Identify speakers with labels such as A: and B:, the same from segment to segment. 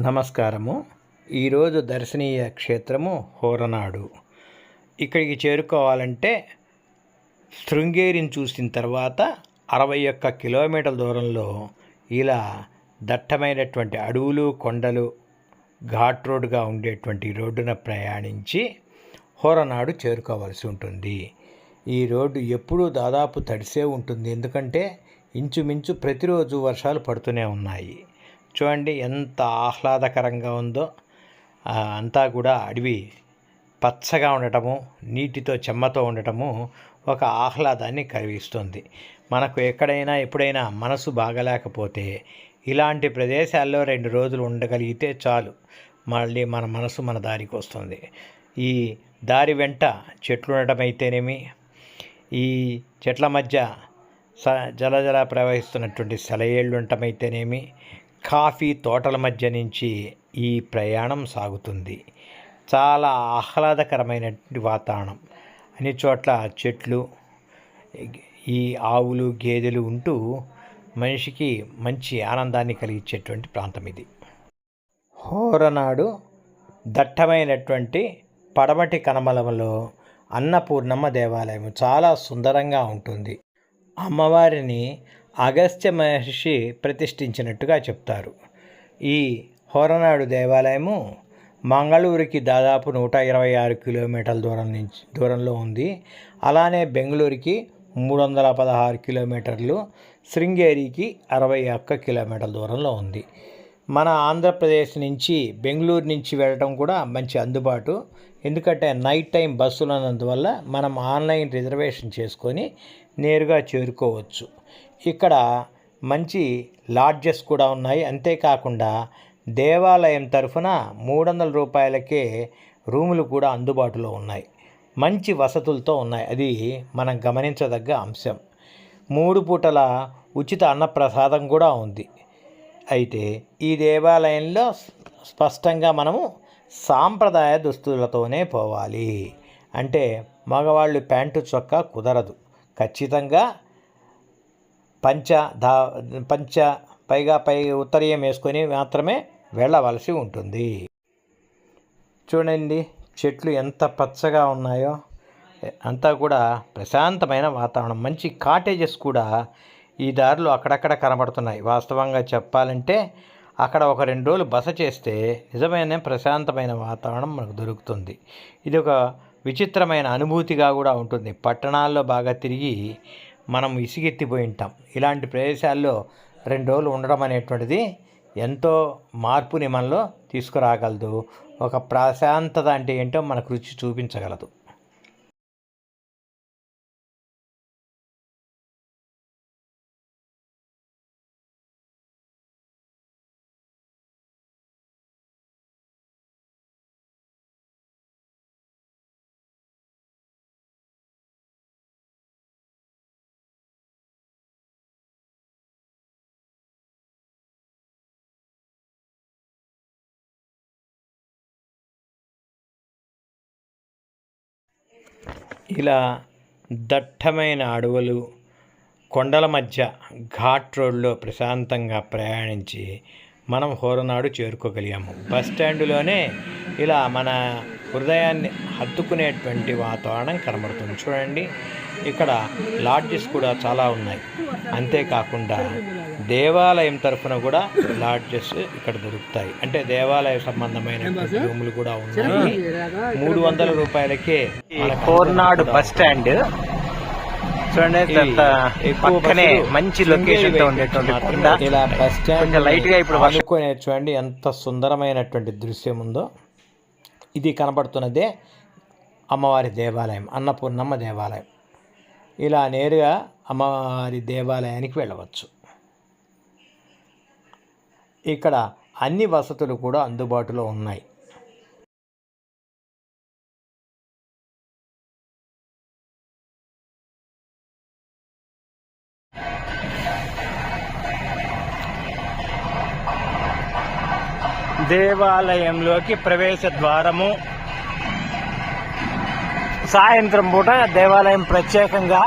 A: నమస్కారము. ఈరోజు దర్శనీయ క్షేత్రము హోరనాడు. ఇక్కడికి చేరుకోవాలంటే శృంగేరిని చూసిన తర్వాత అరవై ఒక్క కిలోమీటర్ల దూరంలో ఇలా దట్టమైనటువంటి అడవులు కొండలు ఘాట్ రోడ్డుగా ఉండేటువంటి రోడ్డున ప్రయాణించి హోరనాడు చేరుకోవాల్సి ఉంటుంది. ఈ రోడ్డు ఎప్పుడూ దాదాపు తడిసే ఉంటుంది. ఎందుకంటే ఇంచుమించు ప్రతిరోజు వర్షాలు పడుతూనే ఉన్నాయి. చూడండి ఎంత ఆహ్లాదకరంగా ఉందో. అంతా కూడా అడవి పచ్చగా ఉండటము నీటితో చెమ్మతో ఉండటము ఒక ఆహ్లాదాన్ని కలిగిస్తుంది. మనకు ఎక్కడైనా ఎప్పుడైనా మనసు బాగలేకపోతే ఇలాంటి ప్రదేశాల్లో రెండు రోజులు ఉండగలిగితే చాలు. మళ్ళీ మన మనసు మన దారికి వస్తుంది. ఈ దారి వెంట చెట్లు ఉండటం అయితేనేమి ఈ చెట్ల మధ్య స జలజల ప్రవహిస్తున్నటువంటి సెలయేళ్ళు అయితేనేమి కాఫీ తోటల మధ్య నుంచి ఈ ప్రయాణం సాగుతుంది. చాలా ఆహ్లాదకరమైనటువంటి వాతావరణం. అన్ని చోట్ల చెట్లు ఈ ఆవులు గేదెలు ఉంటూ మనిషికి మంచి ఆనందాన్ని కలిగించేటువంటి ప్రాంతం ఇది. హోరనాడు దట్టమైనటువంటి పడమటి కనమలంలో అన్నపూర్ణమ్మ దేవాలయం చాలా సుందరంగా ఉంటుంది. అమ్మవారిని అగస్త్య మహర్షి ప్రతిష్ఠించినట్టుగా చెప్తారు. ఈ హోరనాడు దేవాలయము మంగళూరుకి దాదాపు నూట ఇరవై ఆరు కిలోమీటర్ల దూరం నుంచి దూరంలో ఉంది. అలానే బెంగళూరుకి మూడు వందల పదహారు కిలోమీటర్లు శృంగేరికి అరవై ఒక్క కిలోమీటర్ల దూరంలో ఉంది. మన ఆంధ్రప్రదేశ్ నుంచి బెంగళూరు నుంచి వెళ్ళడం కూడా మంచి అందుబాటు. ఎందుకంటే నైట్ టైం బస్సులు ఉన్నందువల్ల మనం ఆన్లైన్ రిజర్వేషన్ చేసుకొని నేరుగా చేరుకోవచ్చు. ఇక్కడ మంచి లాడ్జెస్ కూడా ఉన్నాయి. అంతేకాకుండా దేవాలయం తరఫున మూడు వందల రూపాయలకే రూములు కూడా అందుబాటులో ఉన్నాయి. మంచి వసతులతో ఉన్నాయి. అది మనం గమనించదగ్గ అంశం. మూడు పూటల ఉచిత అన్నప్రసాదం కూడా ఉంది. అయితే ఈ దేవాలయంలో స్పష్టంగా మనము సాంప్రదాయ దుస్తులతోనే పోవాలి. అంటే మగవాళ్ళు ప్యాంటు చొక్కా కుదరదు. ఖచ్చితంగా పంచ దా పంచ పైగా పై ఉత్తరీయం వేసుకొని మాత్రమే వెళ్ళవలసి ఉంటుంది. చూడండి చెట్లు ఎంత పచ్చగా ఉన్నాయో. అంతా కూడా ప్రశాంతమైన వాతావరణం. మంచి కాటేజెస్ కూడా ఈ దారిలో అక్కడక్కడ కనబడుతున్నాయి. వాస్తవంగా చెప్పాలంటే అక్కడ ఒక రెండు రోజులు బస చేస్తే నిజమైన ప్రశాంతమైన వాతావరణం మనకు దొరుకుతుంది. ఇది ఒక విచిత్రమైన అనుభూతిగా కూడా ఉంటుంది. పట్టణాల్లో బాగా తిరిగి మనం విసిగెత్తిపోయి ఉంటాం. ఇలాంటి ప్రదేశాల్లో రెండు రోజులు ఉండడం అనేటువంటిది ఎంతో మార్పుని మనలో తీసుకురాగలదు. ఒక ప్రశాంతత అంటే ఏంటో మనకు రుచి చూపించగలదు. ఇలా దట్టమైన అడవులు కొండల మధ్య ఘాట్ రోడ్లో ప్రశాంతంగా ప్రయాణించి మనం హోరనాడు చేరుకోగలిగాము. బస్ స్టాండ్లోనే ఇలా మన హృదయాన్ని హత్తుకునేటువంటి వాతావరణం కనబడుతుంది. చూడండి. ఇక్కడ లాడ్జెస్ కూడా చాలా ఉన్నాయి. అంతేకాకుండా దేవాలయం తరఫున కూడా లాడ్జెస్ ఇక్కడ దొరుకుతాయి. అంటే దేవాలయ సంబంధమైన రూములు కూడా ఉన్నాయి. మూడు వందల రూపాయలకే మన హోర్నాడు బస్ స్టాండ్ చూడండి పక్కనే మంచి లొకేషన్. ఇలా బస్ స్టాండ్ లైట్గా ఇప్పుడు చూడండి ఎంత సుందరమైనటువంటి దృశ్యం ఉందో. ఇది కనబడుతున్నదే అమ్మవారి దేవాలయం అన్నపూర్ణమ్మ దేవాలయం. ఇలా నేరుగా అమ్మవారి దేవాలయానికి వెళ్ళవచ్చు. ఇక్కడ అన్ని వసతులు కూడా అందుబాటులో ఉన్నాయి. దేవాలయంలోకి ప్రవేశ ద్వారము సాయంత్రం పూట దేవాలయం ప్రత్యేకంగా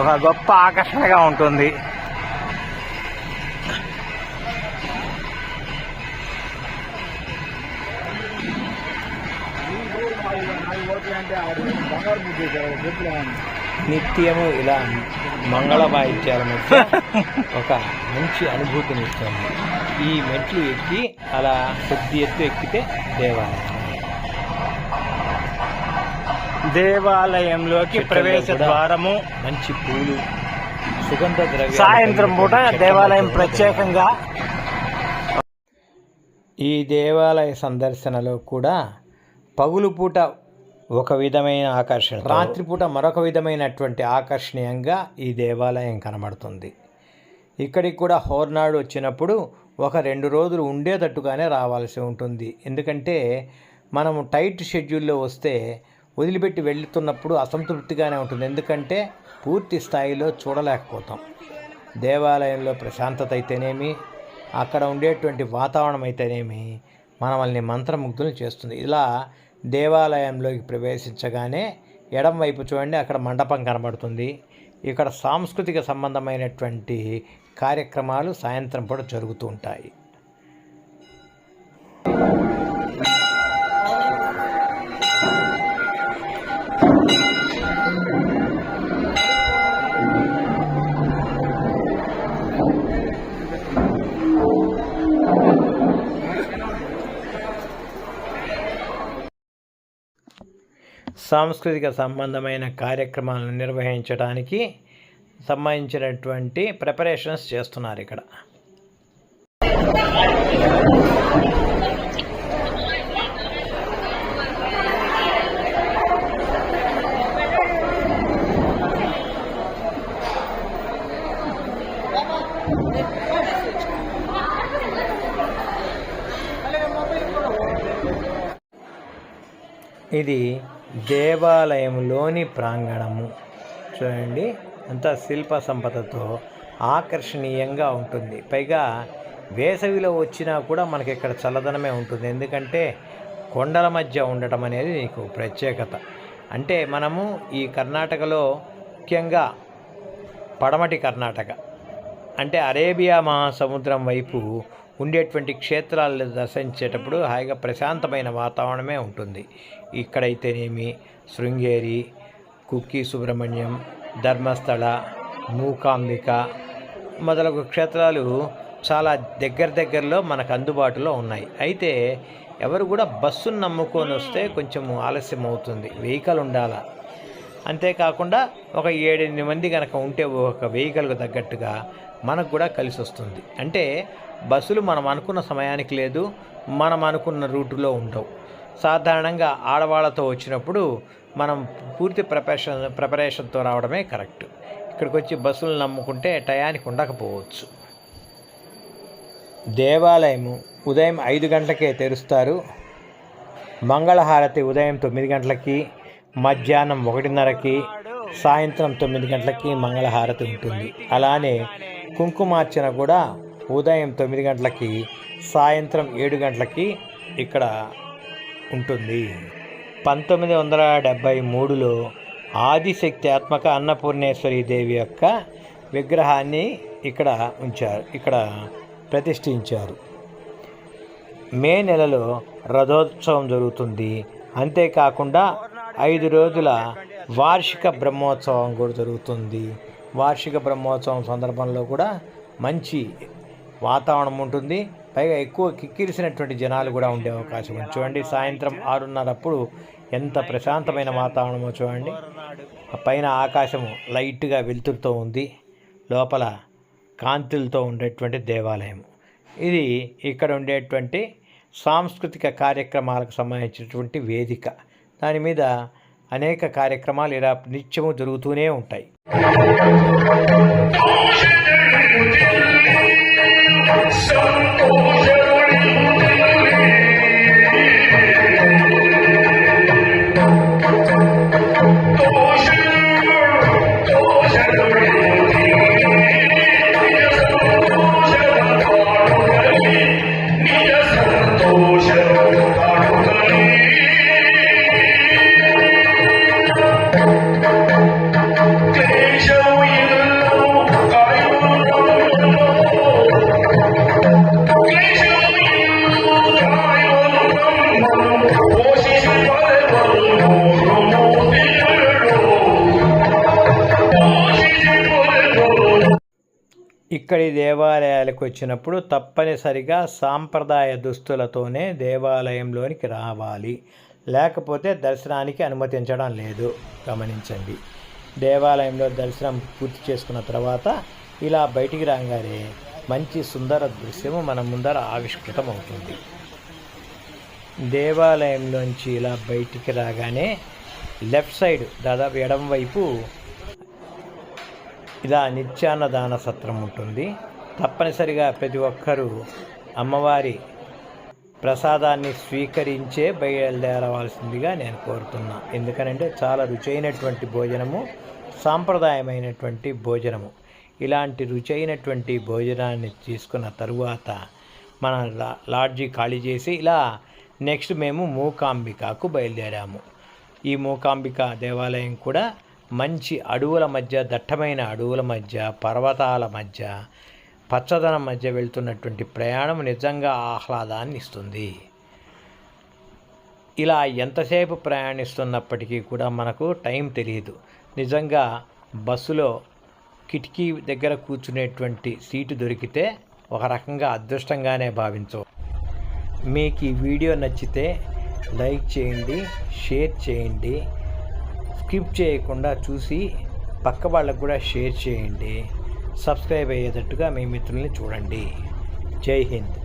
A: ఒక గొప్ప ఆకర్షణగా ఉంటుంది. నిత్యము ఇలా మంగళ వాయిద్యాల మధ్య ఒక మంచి అనుభూతిని ఇస్తుంది ఈ మెట్లు ఎక్కి అలా కొద్ది ఎత్తు ఎక్కితే దేవాలయం.
B: దేవాలయంలోకి ప్రవేశ ద్వారము.
A: మంచి పూలు సుగంధ ద్రవ్యాలు
B: సాయంత్రం పూట దేవాలయం ప్రత్యేకంగా
A: ఈ దేవాలయ సందర్శనలో కూడా పగులు పూట ఒక విధమైన ఆకర్షణ రాత్రిపూట మరొక విధమైనటువంటి ఆకర్షణీయంగా ఈ దేవాలయం కనబడుతుంది. ఇక్కడికి కూడా హోర్నాడు వచ్చినప్పుడు ఒక రెండు రోజులు ఉండేటట్టుగానే రావాల్సి ఉంటుంది. ఎందుకంటే మనము టైట్ షెడ్యూల్లో వస్తే వదిలిపెట్టి వెళ్తున్నప్పుడు అసంతృప్తిగానే ఉంటుంది. ఎందుకంటే పూర్తి స్థాయిలో చూడలేకపోతాం. దేవాలయంలో ప్రశాంతత అయితేనేమి అక్కడ ఉండేటువంటి వాతావరణం అయితేనేమి మనల్ని మంత్రముగ్ధులు చేస్తుంది. ఇలా దేవాలయంలోకి ప్రవేశించగానే ఎడం వైపు చూడండి అక్కడ మండపం కనబడుతుంది. ఇక్కడ సాంస్కృతిక సంబంధమైనటువంటి కార్యక్రమాలు సాయంత్రం పూట జరుగుతూ ఉంటాయి. సాంస్కృతిక సంబంధమైన కార్యక్రమాలను నిర్వహించడానికి సంబంధించినటువంటి ప్రిపరేషన్స్ చేస్తున్నారు ఇక్కడ. ఇది దేవాలయంలోని ప్రాంగణము. చూడండి అంతా శిల్ప సంపదతో ఆకర్షణీయంగా ఉంటుంది. పైగా వేసవిలో వచ్చినా కూడా మనకి ఇక్కడ చల్లదనమే ఉంటుంది. ఎందుకంటే కొండల మధ్య ఉండటం అనేది నీకు ప్రత్యేకత. అంటే మనము ఈ కర్ణాటకలో ముఖ్యంగా పడమటి కర్ణాటక అంటే అరేబియా మహాసముద్రం వైపు ఉండేటువంటి క్షేత్రాలను దర్శించేటప్పుడు హాయిగా ప్రశాంతమైన వాతావరణమే ఉంటుంది. ఇక్కడైతేనేమి? శృంగేరి కుక్కి సుబ్రహ్మణ్యం ధర్మస్థల మూకాంబిక మొదలగు క్షేత్రాలు చాలా దగ్గర దగ్గరలో మనకు అందుబాటులో ఉన్నాయి. అయితే ఎవరు కూడా బస్సును నమ్ముకొని వస్తే కొంచెం ఆలస్యం అవుతుంది వెహికల్ ఉండాలా? అంతేకాకుండా ఒక ఏడెనిమిది మంది కనుక ఉంటే ఒక వెహికల్కు తగ్గట్టుగా మనకు కూడా కలిసి వస్తుంది. అంటే బస్సులు మనం అనుకున్న సమయానికి లేదు మనం అనుకున్న రూటులో ఉండవు. సాధారణంగా ఆడవాళ్ళతో వచ్చినప్పుడు మనం పూర్తి ప్రిపరేషన్ ప్రిపరేషన్తో రావడమే కరెక్ట్. ఇక్కడికి వచ్చి బస్సులు నమ్ముకుంటే టయానికి ఉండకపోవచ్చు. దేవాలయము ఉదయం ఐదు గంటలకే తెరుస్తారు. మంగళహారతి ఉదయం తొమ్మిది గంటలకి మధ్యాహ్నం ఒకటిన్నరకి సాయంత్రం తొమ్మిది గంటలకి మంగళహారతి ఉంటుంది. అలానే కుంకుమార్చన కూడా ఉదయం తొమ్మిది గంటలకి సాయంత్రం ఏడు గంటలకి ఇక్కడ ఉంటుంది. పంతొమ్మిది వందల డెబ్భై మూడులో ఆదిశక్తి ఆత్మక అన్నపూర్ణేశ్వరి దేవి యొక్క విగ్రహాన్ని ఇక్కడ ఉంచారు ఇక్కడ ప్రతిష్ఠించారు. మే నెలలో రథోత్సవం జరుగుతుంది. అంతేకాకుండా ఐదు రోజుల వార్షిక బ్రహ్మోత్సవం కూడా జరుగుతుంది. వార్షిక బ్రహ్మోత్సవం సందర్భంలో కూడా మంచి వాతావరణం ఉంటుంది. పైగా ఎక్కువ కిక్కిరిసినటువంటి జనాలు కూడా ఉండే అవకాశం ఉంది. చూడండి సాయంత్రం ఆరున్నరప్పుడు ఎంత ప్రశాంతమైన వాతావరణమో చూడండి. పైన ఆకాశము లైట్గా వెలుతురుతో ఉంది. లోపల కాంతులతో ఉండేటువంటి దేవాలయం. ఇది ఇక్కడ ఉండేటువంటి సాంస్కృతిక కార్యక్రమాలకు సంబంధించినటువంటి వేదిక. దాని మీద అనేక కార్యక్రమాలు ఇలా నిత్యము జరుగుతూనే ఉంటాయి. దేవాలయాలకు వచ్చినప్పుడు తప్పనిసరిగా సాంప్రదాయ దుస్తులతోనే దేవాలయంలోనికి రావాలి. లేకపోతే దర్శనానికి అనుమతించడం లేదు. గమనించండి. దేవాలయంలో దర్శనం పూర్తి చేసుకున్న తర్వాత ఇలా బయటికి రాగానే మంచి సుందర దృశ్యము మన ముందర ఆవిష్కృతం అవుతుంది దేవాలయంలోంచి ఇలా బయటికి రాగానే లెఫ్ట్ సైడ్ దాదాపు ఎడం వైపు ఇలా నిత్యాన్నదాన సత్రం ఉంటుంది. తప్పనిసరిగా ప్రతి ఒక్కరూ అమ్మవారి ప్రసాదాన్ని స్వీకరించే బయలుదేరవలసిందిగా నేను కోరుతున్నా. ఎందుకనంటే చాలా రుచైనటువంటి భోజనము సాంప్రదాయమైనటువంటి భోజనము. ఇలాంటి రుచైనటువంటి భోజనాన్ని తీసుకున్న తరువాత మన లా- లాడ్జీ ఖాళీ చేసి ఇలా నెక్స్ట్ మేము మూకాంబికకు బయలుదేరాము. ఈ మూకాంబిక దేవాలయం కూడా మంచి అడవుల మధ్య దట్టమైన అడవుల మధ్య పర్వతాల మధ్య పచ్చదనం మధ్య వెళ్తున్నటువంటి ప్రయాణం నిజంగా ఆహ్లాదాన్ని ఇస్తుంది. ఇలా ఎంతసేపు ప్రయాణిస్తున్నప్పటికీ కూడా మనకు టైం తెలియదు. నిజంగా బస్సులో కిటికీ దగ్గర కూర్చునేటువంటి సీటు దొరికితే ఒక రకంగా అదృష్టంగానే భావించవు మీకు ఈ వీడియో నచ్చితే లైక్ చేయండి షేర్ చేయండి స్కిప్ చేయకుండా చూసి పక్క వాళ్ళకు కూడా షేర్ చేయండి. సబ్స్క్రైబ్ అయ్యేటట్టుగా మీ మిత్రుల్ని చూడండి. జై హింద్.